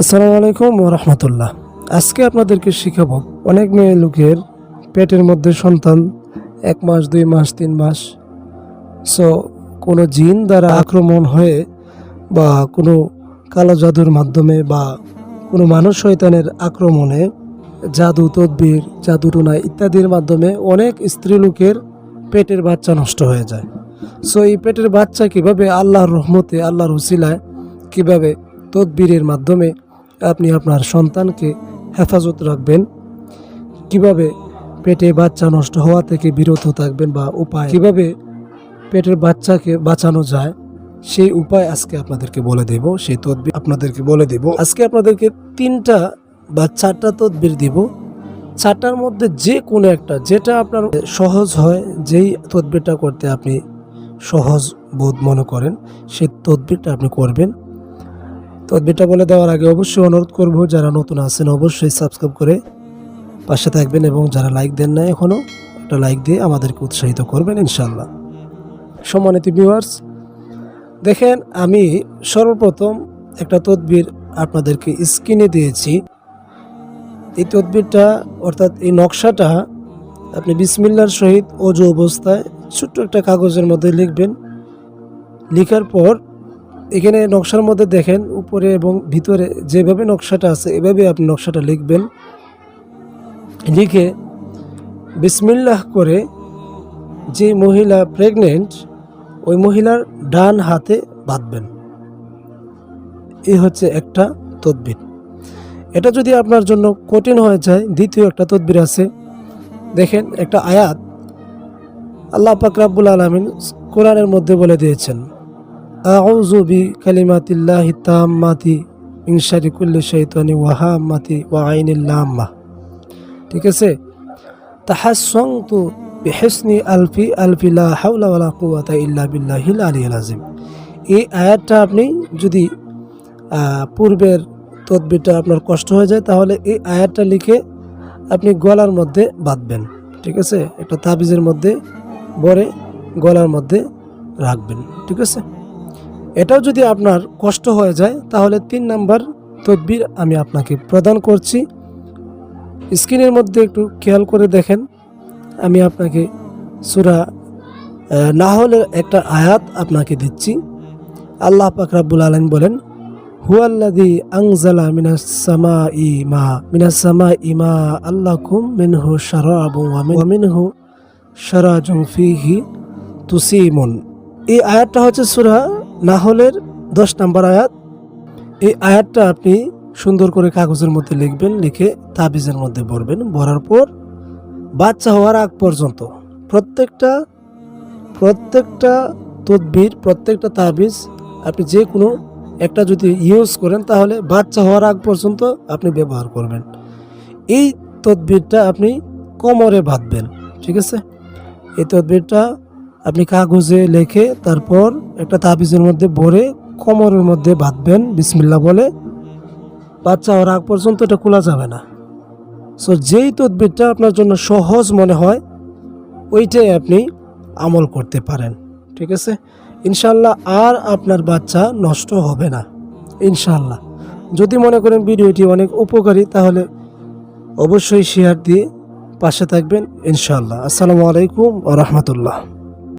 আসসালামু আলাইকুম রহমতুল্লাহ। আজকে আপনাদেরকে শিখাবো, অনেক মেয়ে লোকের পেটের মধ্যে সন্তান, এক মাস, দুই মাস, তিন মাস। সো কোনো জিন দ্বারা আক্রমণ হয়ে বা কোনো কালো জাদুর মাধ্যমে বা কোনো মানুষ শয়তানের আক্রমণে জাদু, তদ্বির, জাদু টুনা ইত্যাদির মাধ্যমে অনেক স্ত্রী লোকের পেটের বাচ্চা নষ্ট হয়ে যায়। সো এই পেটের বাচ্চা কীভাবে আল্লাহর রহমতে, আল্লাহর হুসিলায় কীভাবে তদবিরের মাধ্যমে আপনি আপনার সন্তানকে হেফাজত রাখবেন। কীভাবে পেটে বাচ্চা নষ্ট হওয়া থেকে বিরত থাকবেন বা উপায় কীভাবে পেটের বাচ্চাকে বাঁচানো যায়, সেই উপায় আজকে আপনাদেরকে বলে দেব, সেই তদবির আপনাদেরকে বলে দেব। আজকে আপনাদেরকে তিনটা বা চারটা তদবির দিব। চারটার মধ্যে যে কোনো একটা, যেটা আপনার সহজ হয়, যেই তদবিরটা করতে আপনি সহজ বোধ মনে করেন, সেই তদবিরটা আপনি করবেন। তদবিরটা বলে দেওয়ার আগে অবশ্যই অনুরোধ করব, যারা নতুন আছেন অবশ্যই সাবস্ক্রাইব করে পাশে থাকবেন এবং যারা লাইক দেন না এখনও একটা লাইক দিয়ে আমাদেরকে উৎসাহিত করবেন ইনশাল্লাহ সম্মানিত ভিউয়ার্স দেখেন আমি সর্বপ্রথম একটা তদবির আপনাদেরকে স্ক্রিনে দিয়েছি। এই তদবিরটা, অর্থাৎ এই নকশাটা আপনি বিসমিল্লার সহিত অজু অবস্থায় ছোট্ট একটা কাগজের মধ্যে লিখবেন। লিখার পর এখানে নকশার মধ্যে দেখেন উপরে এবং ভিতরে যেভাবে নকশাটা আছে, এভাবে আপনি নকশাটা লিখবেন। লিখে বিসমিল্লাহ করে যে মহিলা প্রেগনেন্ট ওই মহিলার ডান হাতে বাঁধবেন। এই হচ্ছে একটা তদবির। এটা যদি আপনার জন্য কঠিন হয়ে যায়, দ্বিতীয় একটা তদবির আছে। দেখেন একটা আয়াত আল্লাহ পাক রাব্বুল আলমিন কোরআনের মধ্যে বলে দিয়েছেন। কালিমাতিল্লাহি তাম্মাতি মিন শারি কুল্লি শাইতানি ওয়া হাম্মাতি ওয়া আইনিল লাম্মা ঠিক আছে? তাহাসসানতু বিহিসনি আলফি আলফি লা হাওলা ওয়ালা কুওয়াতা ইল্লা বিল্লাহিল আলিয়্যিল আযীম এই আয়াতটা আপনি যদি পূর্বের তদবিরটা আপনার কষ্ট হয়ে যায়, তাহলে এই আয়াতটা লিখে আপনি গলার মধ্যে বাঁধবেন। ঠিক আছে? একটা তাবিজের মধ্যে বরে গলার মধ্যে রাখবেন। ঠিক আছে? এটাও যদি আপনার কষ্ট হয়ে যায়, তাহলে তিন নাম্বার তদবির আমি আপনাকে প্রদান করছি। স্ক্রিনের মধ্যে একটু খেয়াল করে দেখেন, আমি আপনাকে সুরা না হলে একটা আয়াত আপনাকে দিচ্ছি। আল্লাহ পাক রাব্বুল আলম বলেন হুয়াল্লাদি আংজালা মিনাস সামা ইমা মিনাস সামা ইমা আল্লাকুম মিনহু শারাবু ওয়া মিনহু শারাজুম ফিহি তুসিমুন। এই আয়াতটা হচ্ছে সূরা নাহলের দশ নম্বর আয়াত। এই আয়াতটা আপনি সুন্দর করে কাগজের মধ্যে লিখবেন, লিখে তাবিজের মধ্যে ভরবেন ভরার পর বাচ্চা হওয়ার আগ পর্যন্ত প্রত্যেকটা প্রত্যেকটা তদবির, প্রত্যেকটা তাবিজ আপনি যে কোনো একটা যদি ইউজ করেন, তাহলে বাচ্চা হওয়ার আগ পর্যন্ত আপনি ব্যবহার করবেন। এই তদবিরটা আপনি কোমরে বাঁধবেন, ঠিক আছে? এই তদবিরটা আপনি কাগজে লেখে তারপর একটা তাবিজের মধ্যে ভরে কোমরের মধ্যে বাঁধবেন বিসমিল্লা বলে। বাচ্চা হওয়ার আগ পর্যন্ত এটা খোলা যাবে না। সো যেই তদবিরটা আপনার জন্য সহজ মনে হয়, ওইটাই আপনি আমল করতে পারেন। ঠিক আছে? ইনশাল্লাহ আর আপনার বাচ্চা নষ্ট হবে না। ইনশাল্লাহ যদি মনে করেন ভিডিওটি অনেক উপকারী, তাহলে অবশ্যই শেয়ার দিয়ে পাশে থাকবেন। ইনশাল্লাহ আসসালামু আলাইকুম ও রহমতুল্লাহ।